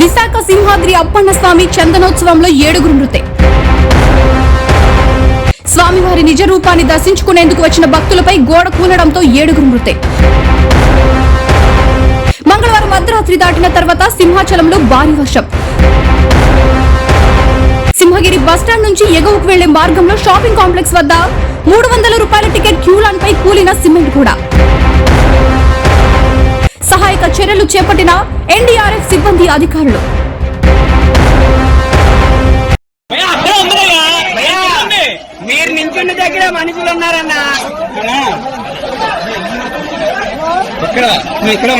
విశాఖ సింహాద్రి అప్పన్న స్వామి చందనోత్సవంలో ఏడుగురు మృతే. స్వామివారి నిజ రూపాన్ని దర్శించుకునేందుకు వచ్చిన భక్తులపై గోడ కూలడంతో ఏడుగురు మృతే. మంగళవారం అర్ధరాత్రి దాటిన తర్వాత సింహాచలంలో భారీ వర్షం. సింహగిరి బస్టాండ్ నుంచి ఎగువకు వెళ్ళే మార్గంలో షాపింగ్ కాంప్లెక్స్ వద్ద మూడు వందల రూపాయల టికెట్ క్యూ కూలిన సిమెంట్ కూడా. సహాయక చర్యలు చేపట్టిన ఎన్డీఆర్ఎఫ్ సిబ్బంది అధికారులు. మీరు నించున్న దగ్గర మనుషులు ఉన్నారన్నా. ఇక్కడ ఇక్కడ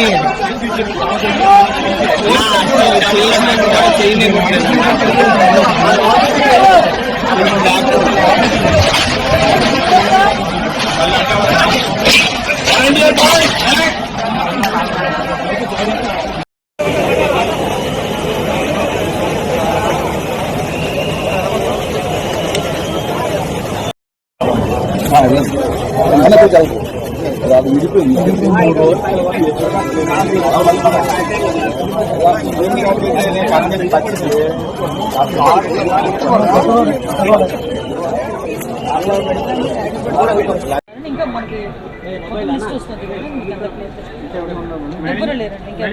అది విడిపోయింది ఇంకా మనకి మొత్తం లిస్ట్ వస్తుంది కదా మీకు అందరికీ లేరండి? ఇంకా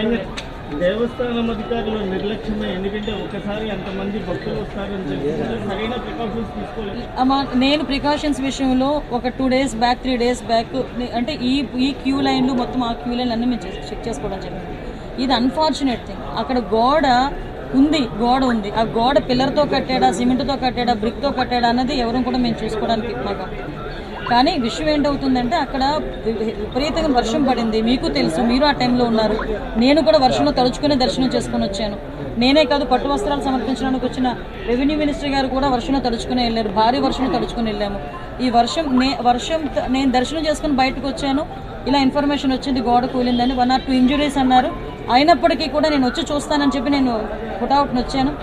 దేవస్థానం అధికారులు నిర్లక్ష్యమే ఎందుకంటే ఒకసారి అంతమంది భక్తులు వస్తారని సరైన ప్రికాషన్స్ తీసుకోలేదు. నేను ప్రికాషన్స్ విషయంలో ఒక two days back three days back అంటే ఈ ఈ క్యూ లైన్లు మొత్తం ఆ క్యూ లైన్లు అన్నీ మేము చెక్- చేసుకోవడం జరిగింది. ఇది అన్ఫార్చునేట్ థింగ్ అక్కడ గోడ ఉంది గోడ ఉంది. ఆ గోడ పిల్లర్తో కట్టాడా సిమెంట్తో కట్టాడా బ్రిక్తో కట్టాడా అన్నది ఎవరు కూడా మేము చూసుకోవడానికి మాకు కానీ విషయం ఏంటవుతుందంటే అక్కడ విపరీతంగా వర్షం పడింది. మీకు తెలుసు మీరు ఆ టైంలో ఉన్నారు. నేను కూడా వర్షంలో తలుచుకునే దర్శనం చేసుకుని వచ్చాను. నేనే కాదు పట్టు వస్త్రాలు సమర్పించడానికి వచ్చిన రెవెన్యూ మినిస్టర్ గారు కూడా వర్షంలో తడుచుకుని వెళ్ళారు. భారీ వర్షం తడుచుకుని వెళ్ళాము. ఈ వర్షం నే వర్షం నేను దర్శనం చేసుకుని బయటకు వచ్చాను. ఇలా ఇన్ఫర్మేషన్ వచ్చింది గోడ కూలిందని. వన్ ఆర్ టూ ఇంజురీస్ అన్నారు. అయినప్పటికీ కూడా నేను వచ్చి చూస్తానని చెప్పి నేను పుట్అవుట్ని వచ్చాను.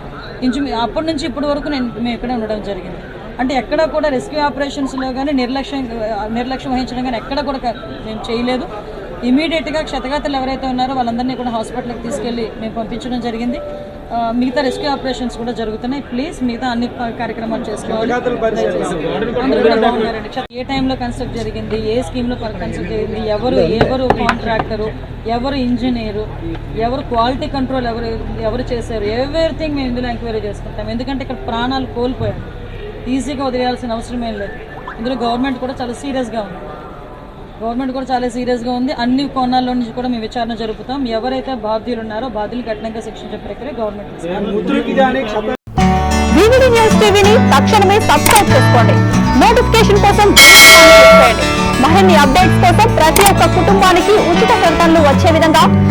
ఇంచు అప్పటి నుంచి ఇప్పటి వరకు నేను మేము ఇక్కడే ఉండడం జరిగింది. అంటే ఎక్కడ కూడా రెస్క్యూ ఆపరేషన్స్లో కానీ నిర్లక్ష్యం నిర్లక్ష్యం వహించడం కానీ ఎక్కడ కూడా మేము చేయలేదు. ఇమీడియట్గా క్షతగాతలు ఎవరైతే ఉన్నారో వాళ్ళందరినీ కూడా హాస్పిటల్కి తీసుకెళ్ళి మేము పంపించడం జరిగింది. మిగతా రెస్క్యూ ఆపరేషన్స్ కూడా జరుగుతున్నాయి. ప్లీజ్ మిగతా అన్ని కార్యక్రమాలు చేసుకోవాలి. ఏ టైంలో కన్స్ట్రక్ట్ జరిగింది? ఏ స్కీమ్లో కన్స్ట్రక్ట్ జరిగింది? ఎవరు ఎవరు కాంట్రాక్టరు? ఎవరు ఇంజనీరు? ఎవరు క్వాలిటీ కంట్రోల్ ఎవరు ఎవరు చేశారు? ఎవ్రీథింగ్ మేము ఇందులో ఎంక్వైరీ చేసుకుంటాం. ఎందుకంటే ఇక్కడ ప్రాణాలు కోల్పోయాం. ఈజీగా వదిలేయాల్సిన అవసరం ఏం లేదు. ఇందులో గవర్నమెంట్ కూడా చాలా సీరియస్గా ఉంది. గవర్నమెంట్ కూడా చాలా సీరియస్గా ఉంది. అన్ని కోణాల్లో నుంచి కూడా మేము విచారణ జరుపుతాం. ఎవరైతే బాధ్యులు ఉన్నారో బాధ్యులు కఠినంగా శిక్షించే ప్రక్రియ గవర్నమెంట్ న్యూస్ టీవీని తక్షణమే సబ్స్క్రైబ్ చేసుకోండి. నోటిఫికేషన్ కోసం మరిన్ని అప్డేట్స్ కోసం ప్రతి ఒక్క కుటుంబానికి ఉచిత ప్రకటనలు వచ్చే విధంగా